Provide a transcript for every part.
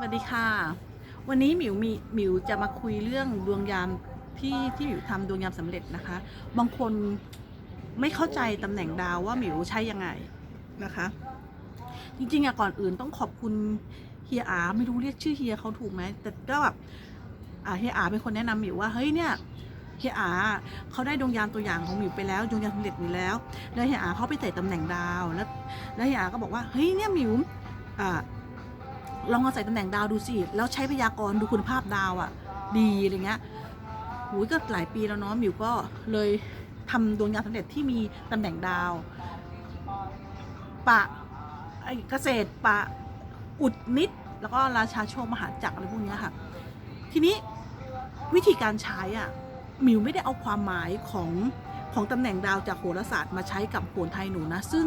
วัสดีค่ะ วันนี้หมิวมีหมิวจะมาคุยเรื่องดวงยามที่ที่หมิวทำดวงยามสำเร็จนะคะ บางคนไม่เข้าใจตำแหน่งดาวว่าหมิวใช้ยังไงนะคะ จริงๆอะก่อนอื่นต้องขอบคุณเฮียอาไม่รู้เรียกชื่อเฮียเขาถูกไหมแต่ก็แบบอ่าเฮียอาเป็นคนแนะนำหมิวว่าเฮ้ยเนี่ยเฮียอาเขาได้ดวงยามตัวอย่างของหมิวไปแล้วดวงยามสำเร็จอยู่แล้ว แล้วเฮียอาเขาไปใส่ตำแหน่งดาวแล้วแล้วเฮียอาก็บอกว่าเฮ้ยเนี่ยหมิวอ่า ลองเอาใส่ตำแหน่งดาวดูสิ แล้วใช้พยากรณ์ดูคุณภาพดาวอะ่ะ ดีอะไรเงี้ยหูยก็หลายปีแล้วเนาะมิวก็เลยทำดวงยามสำเร็จที่มีตำแหน่งดาว ปะไอเกษตรปะอุดนิด แล้วก็ราชาโชคมหาจักรอะไรพวกเนี้ยค่ะ ทีนี้วิธีการใช้อะมิวไม่ได้เอาความหมายของของตำแหน่งดาวจากโหราศาสตร์มาใช้กับโหราไทยหนูนะ ซึ่ง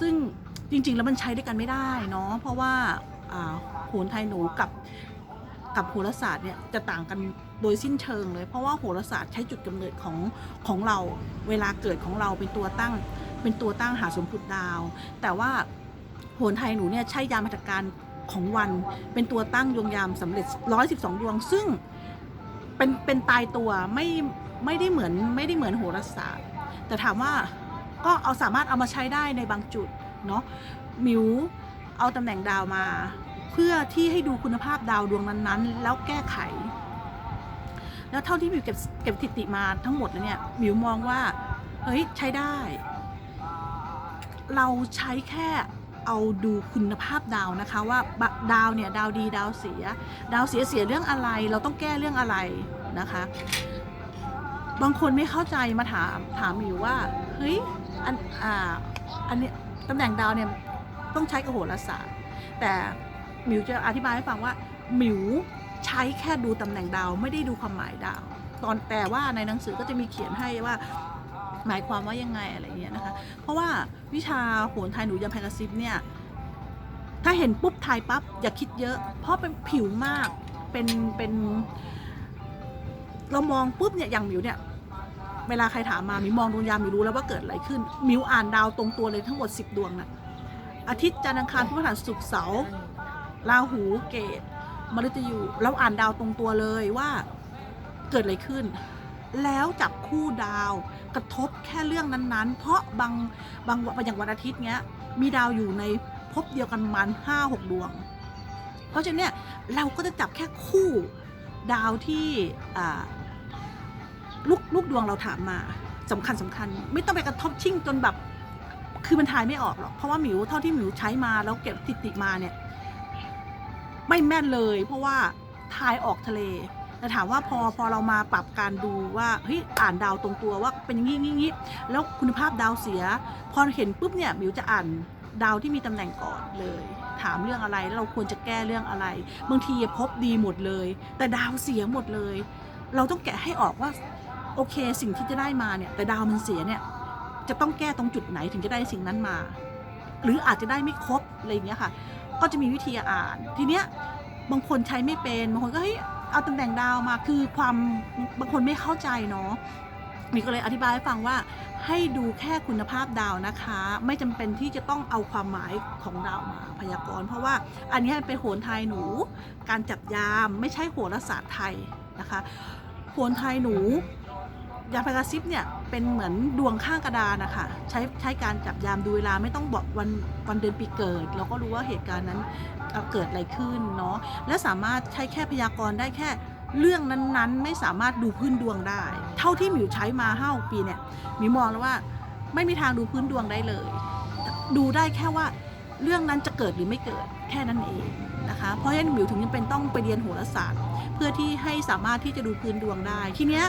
ซึ่งจริง ๆ แล้วมันใช้ด้วยกันไม่ได้เนาะเพราะว่า โหราไทยหนูกับกับโหราศาสตร์เนี่ยจะต่างกันโดยสิ้นเชิงเลย เพราะว่าโหราศาสตร์ใช้จุดกำเนิดของของเราเวลาเกิดของเราเป็นตัวตั้งเป็นตัวตั้งหาสมพุดดาว แต่ว่าโหราไทยหนูเนี่ยใช้ยามหัตถการของวันเป็นตัวตั้งดวงยามสำเร็จ 112 ดวง ซึ่งเป็นเป็นตายตัวไม่ไม่ได้เหมือนไม่ได้เหมือนโหราศาสตร์ แต่ถามว่าก็เอาสามารถเอามาใช้ได้ในบางจุดเนาะมิว เอาตำแหน่งดาวมา เพื่อที่ให้ดูคุณภาพดาวดวงนั้นๆ แล้วแก้ไข แล้วเท่าที่มิวเก็บเก็บสถิติมาทั้งหมดแล้วเนี่ยมิวมองว่าเฮ้ยใช้ได้ เราใช้แค่เอาดูคุณภาพดาวนะคะว่าดาวเนี่ยดาวดีดาวเสีย ดาวเสียเสียเรื่องอะไร เราต้องแก้เรื่องอะไรนะคะ บางคนไม่เข้าใจมาถามถามมิวว่าเฮ้ยอันอ่าอันนี้ตำแหน่งดาวเนี่ย ต้องใช้กับโหราศาสตร์ แต่หมิวจะอธิบายให้ฟังว่าหมิวใช้แค่ดูตำแหน่งดาวไม่ได้ดูความหมายดาว ตอนแต่ว่าในหนังสือก็จะมีเขียนให้ว่าหมายความว่ายังไงอะไรเงี้ยนะคะ เพราะว่าวิชาโหนไทยหนูยามแพกระซิบเนี่ยถ้าเห็นปุ๊บทายปั๊บอย่าคิดเยอะ เพราะเป็นผิวมากเป็นเป็นเรามองปุ๊บเนี่ยอย่างหมิวเนี่ยเวลาใครถามมามิวมองดวงยามมิวรู้แล้วว่าเกิดอะไรขึ้นมิวอ่านดาวตรงตัวเลยทั้งหมด 10 ดวงนะ อาทิตย์จันทร์อังคารพฤหัสศุกร์เสาร์ราหูเกตมฤตยูเราอ่านดาวตรงตัวเลยว่าเกิดอะไรขึ้น แล้วจับคู่ดาวกระทบแค่เรื่องนั้นๆ เพราะบางบางวันอย่างวันอาทิตย์เนี้ย มีดาวอยู่ในภพเดียวกันมันห้าหกดวง เพราะฉะนั้นเนี่ยเราก็จะจับแค่คู่ดาวที่ลูกลูกดวงเราถามมาสำคัญสำคัญ ไม่ต้องไปกระทบชิ่งจนแบบ คือมันทายไม่ออกหรอก เพราะว่าหมิวเท่าที่หมิวใช้มาแล้วเก็บสถิติมาเนี่ย ไม่แม่นเลย เพราะว่าทายออกทะเล แต่ถามว่าพอพอเรามาปรับการดูว่าเฮ้ยอ่านดาวตรงตัวว่าเป็นอย่างงี้งี้งี้แล้วคุณภาพดาวเสีย พอเห็นปุ๊บเนี่ยหมิวจะอ่านดาวที่มีตำแหน่งก่อนเลย ถามเรื่องอะไรแล้วเราควรจะแก้เรื่องอะไร บางทีพบดีหมดเลย แต่ดาวเสียหมดเลย เราต้องแกะให้ออกว่าโอเค สิ่งที่จะได้มาเนี่ย แต่ดาวมันเสียเนี่ย จะต้องแก้ตรงจุดไหนถึงจะได้สิ่งนั้นมา หรืออาจจะได้ไม่ครบอะไรอย่างเงี้ยค่ะ ก็จะมีวิธีอ่าน ทีเนี้ยบางคนใช้ไม่เป็นบางคนก็เฮ้ยเอาตำแหน่งดาวมาคือความบางคนไม่เข้าใจเนาะมีก็เลยอธิบายให้ฟังว่าให้ดูแค่คุณภาพดาวนะคะ ไม่จำเป็นที่จะต้องเอาความหมายของดาวมาพยากรณ์เพราะว่าอันนี้เป็นโหนไทยหนู การจับยามไม่ใช่โหราศาสตร์ไทยนะคะโหนไทยหนู ยาพากระซิบเนี่ยเป็นเหมือนดวงข้างกระดานนะคะใช้ใช้การจับยามดูเวลาไม่ต้องบอกวันวันเดือนปีเกิด เราก็รู้ว่าเหตุการณ์นั้นเเกิดอะไรขึ้นเนาะและสามารถใช้แค่พยากรณ์ได้แค่เรื่องนั้นๆ ไม่สามารถดูพื้นดวงได้ เท่าที่หมิวใช้มาห้าปีเนี่ยหมิวมองแล้วว่าไม่มีทางดูพื้นดวงได้เลย ดูได้แค่ว่า เรื่องนั้นจะเกิดหรือไม่เกิดแค่นั้นเองนะคะเพราะฉะนั้นหมิวถึงยังเป็นต้องไปเรียนโหราศาสตร์ เพื่อที่ให้สามารถที่จะดูพื้นดวงได้ ทีเนี้ย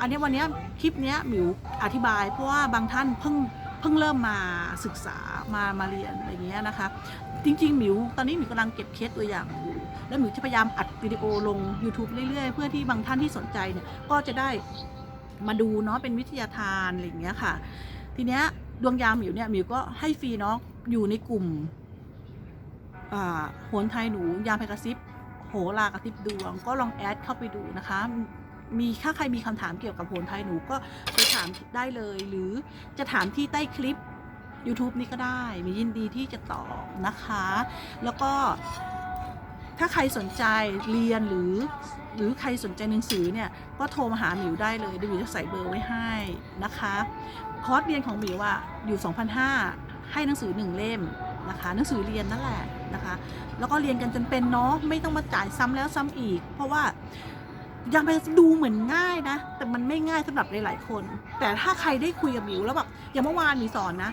อันนี้วันเนี้ยคลิปเนี้ยหมิวอธิบาย เพราะว่าบางท่านเพิ่งเพิ่งเริ่มมาศึกษามามาเรียนอะไรเงี้ยนะคะ จริงๆหมิวตอนนี้หมิวกำลังเก็บเคสตัวอย่างอยู่แล้วหมิวจะพยายามอัดวิดีโอลง YouTube เรื่อยๆ เพื่อที่บางท่านที่สนใจเนี่ยก็จะได้มาดูเนาะเป็นวิทยาทานอะไรเงี้ยค่ะ ทีเนี้ย ดวงยามหมิวเนี่ยหมิวก็ให้ฟรีเนาะอยู่ในกลุ่มโหนไทยหนูยามไพกระซิบโหรากระซิบดวง ก็ลองแอดเข้าไปดูนะคะ มีถ้าใครมีคำถามเกี่ยวกับโหนไทยหนูก็ไปถามได้เลย หรือจะถามที่ใต้คลิป YouTube นี้ก็ได้ มียินดีที่จะตอบนะคะ แล้วก็ถ้าใครสนใจเรียนหรือ หรือใครสนใจหนังสือเนี่ยก็โทรมาหาหมิวได้เลยเดี๋ยวหมิวจะใส่เบอร์ไว้ให้นะคะคอร์สเรียนของหมิวอะอยู่ 2,500 ให้หนังสือหนึ่งเล่มนะคะหนังสือเรียนนั่นแหละนะคะแล้วก็เรียนกันจนเป็นเนาะไม่ต้องมาจ่ายซ้ำแล้วซ้ำอีก เพราะว่ายังไปดูเหมือนง่ายนะ แต่มันไม่ง่ายสำหรับหลาย ๆ คน แต่ถ้าใครได้คุยกับหมิวแล้วแบบอย่างเมื่อวานหมิวสอนนะ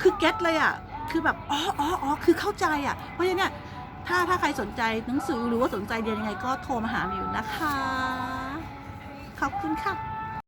คือเก็ตเลยอะคือแบบอ๋ออ๋ออ๋อคือเข้าใจอะเพราะฉะนั้นเนี่ย ถ้าถ้าใครสนใจหนังสือหรือว่าสนใจเรียนยังไงก็โทรมาหามิวนะคะ ขอบคุณค่ะ